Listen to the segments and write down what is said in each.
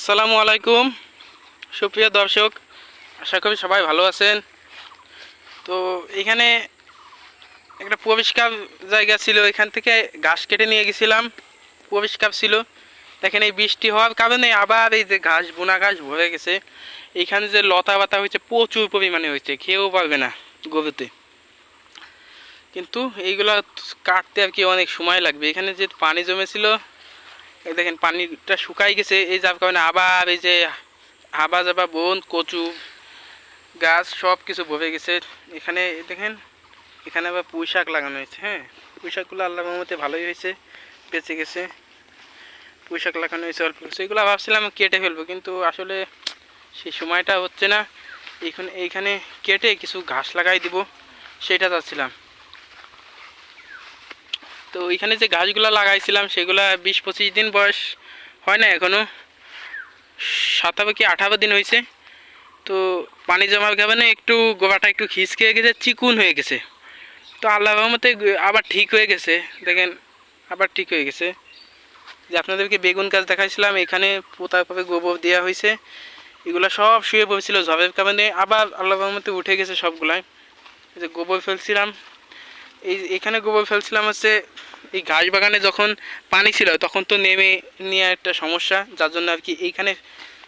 আসসালামু আলাইকুম। সুপ্রিয় দর্শক, আশা করি সবাই ভালো আছেন। তো এখানে একটা পরিষ্কার জায়গা ছিল, এখান থেকে ঘাস কেটে নিয়ে গেছিলাম। পরিষ্কার ছিল। দেখেন এই বৃষ্টি হওয়ার কারণে আবার এই যে ঘাস, বোনা ঘাস ভরে গেছে। এখানে যে লতা পাতা হয়েছে, প্রচুর পরিমাণে হয়েছে, খেয়েও পারবে না গরুতে। কিন্তু এইগুলো কাটতে আর কি অনেক সময় লাগবে। এখানে যে পানি জমেছিল এই দেখেন পানিটা শুকাই গেছে, এই যার কারণে আবার এই যে হাবা যাবা, বন, কচু, গাছ সব কিছু ভরে গেছে। এখানে দেখেন, এখানে আবার পুঁই শাক লাগানো হয়েছে হ্যাঁ? পুঁই শাকগুলো আল্লাহ মতে ভালোই হয়েছে, বেঁচে গেছে। পুঁই শাক লাগানো হয়েছে, অল্প এগুলো ভাবছিলাম কেটে ফেলব, কিন্তু আসলে সেই সময়টা হচ্ছে না। এইখানে এইখানে কেটে কিছু ঘাস লাগাই দিব, সেটা চাচ্ছিলাম। তো ওইখানে যে গাছগুলো লাগাইছিলাম, সেগুলো বিশ পঁচিশ দিন বয়স হয় না এখনও সাতাবে কি আঠারো দিন হয়েছে। তো পানি জমার কারণে একটু গোবাটা একটু খিসকে গেছে, চিকুন হয়ে গেছে। তো আল্লাহ রহমতে আবার ঠিক হয়ে গেছে। দেখেন, আবার ঠিক হয়ে গেছে। যে আপনাদেরকে বেগুন গাছ দেখাইছিলাম, এখানে পোতাভাবে গোবর দেওয়া হয়েছে। এগুলো সব শুয়ে পড়েছিল ঝড়ের কারণে। আবার আল্লাহ রহমতে উঠে গেছে সবগুলাই। যে গোবর ফেলছিলাম। এই এখানে গোবর ফেলছিলাম হচ্ছে এই ঘাস বাগানে যখন পানি ছিল, তখন তো নেমে নিয়ে একটা সমস্যা, যার জন্য আর কি এইখানে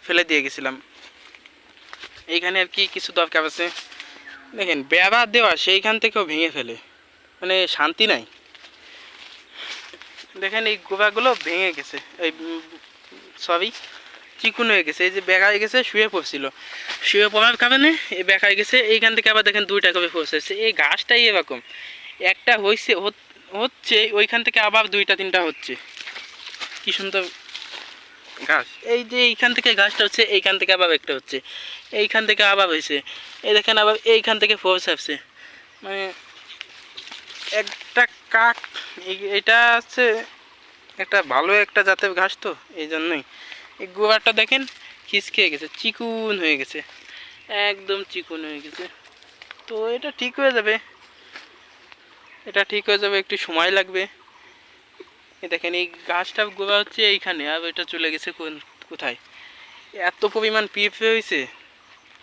ফেলে দিয়ে গেছিলাম। এইখানে আর কি কিছু দরকার আছে। দেখেন, বেড়া দেওয়া সেইখান থেকেও ভেঙে ফেলে। মানে শান্তি নাই। দেখেন এই গোবাগুলো ভেঙে গেছে। এই সরি, চিকুন হয়ে গেছে। এই যে বেকায় গেছে, শুয়ে পড়ছিল। শুয়ে পড়ার কারণে এই বেকায় গেছে। এইখান থেকে আবার দেখেন দুইটা করে পৌঁছেছে এই ঘাসটাই এরকম। একটা হয়েছে হচ্ছে, ওইখান থেকে আবার দুইটা, তিনটা হচ্ছে। কি সুন্দর ঘাস। এই যে এইখান থেকে ঘাসটা হচ্ছে, এইখান থেকে আবার একটা হচ্ছে। এইখান থেকে আবার হয়েছে এই দেখেন আবার এইখান থেকে ফোর্স আসছে মানে একটা কাক এটা হচ্ছে একটা ভালো একটা জাতের ঘাস তো, এই জন্যই। এই গোয়ারটা দেখেন খিসকে গেছে, চিকুন হয়ে গেছে। একদম চিকুন হয়ে গেছে। তো এটা ঠিক হয়ে যাবে। এটা ঠিক হয়ে যাবে, একটু সময় লাগবে। দেখেন, এই গাছটা গোড়া হচ্ছে এইখানে, আর এটা চলে গেছে কোন- কোথায়? এত পরিমাণ পিঁপড়ে হয়েছে,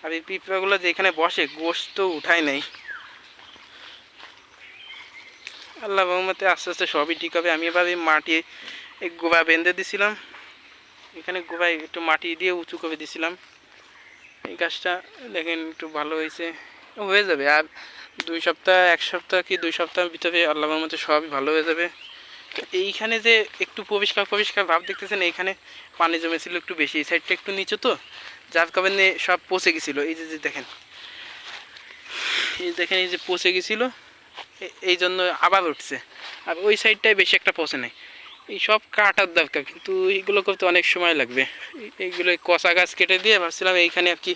আর এই পিঁপড়াগুলো যেখানে বসে গোশ তো উঠায় নাই। আল্লাহ রহমতে আস্তে আস্তে সবই ঠিক হবে। আমি এবার এই মাটি, এই গোবা বেঁধে দিছিলাম। এখানে গোবায় একটু মাটি দিয়ে উঁচু করে দিছিলাম। এই গাছটা দেখেন একটু ভালো হয়েছে, হয়ে যাবে। আর দুই সপ্তাহ, এক সপ্তাহ কি দুই সপ্তাহের ভিতরে আল্লাহর মতো সবই ভালো হয়ে যাবে। এইখানে যে একটু পরিষ্কার পরিষ্কার ভাব দেখতেছেন, এইখানে পানি জমেছিল একটু বেশি, এই সাইডটা একটু নিচু তো, যার কারণে সব পচে গেছিল। এই যে দেখেন, এই দেখেন, এই যে পচে গেছিল এই জন্য আবার উঠছে। আর ওই সাইডটায় বেশি একটা পচে নেই। এই সব কাটার দরকার, কিন্তু এইগুলো করতে অনেক সময় লাগবে। এই- এইগুলো এই কচা গাছ কেটে দিয়ে ভাবছিলাম এইখানে আর কি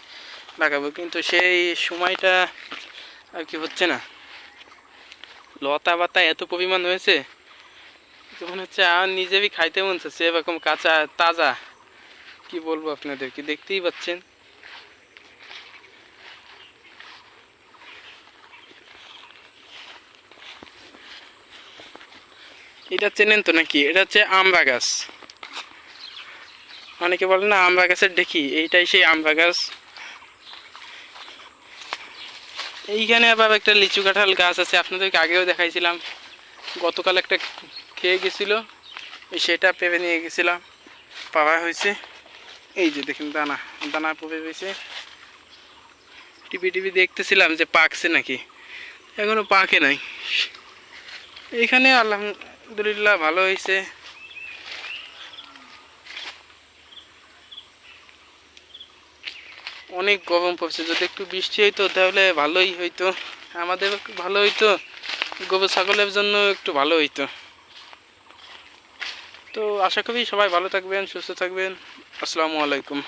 লাগাবো, কিন্তু সেই সময়টা আর কি হচ্ছে না? লতা পাতা এত পরিমাণ হয়েছে মনে হচ্ছে আমার নিজেরই খাইতে মন চাচ্ছে, এরকম কাঁচা, তাজা। কি বলব আপনাদেরকে? দেখতেই পাচ্ছেন। এটা চেনেন তো নাকি? এটা হচ্ছে আমড়া গাছ। অনেকে বলে না আমড়া গাছের দেখি। এইটাই সেই আমড়া গাছ। এইখানে আবার একটা লিচু কাঁঠাল গাছ আছে, আপনাদেরকে আগেও দেখাইছিলাম। গতকাল একটা খেয়ে গেছিল সেটা পেরে নিয়ে গেছিলাম। পাওয়া হয়েছে। এই যে দেখুন, দানা দানা পড়ে রয়েছে টিভি টিভি দেখতেছিলাম যে পাকছে নাকি। এখনও পাকে নাই। এইখানে আলহামদুলিল্লাহ ভালো হয়েছে। অনেক গরম পড়ছে। যদি একটু বৃষ্টি হইতো তাহলে ভালোই হইতো। আমাদের ভালো হইতো গরু ছাগলের জন্য একটু ভালো হইতো। তো আশা করি সবাই ভালো থাকবেন, সুস্থ থাকবেন। আসসালামু আলাইকুম।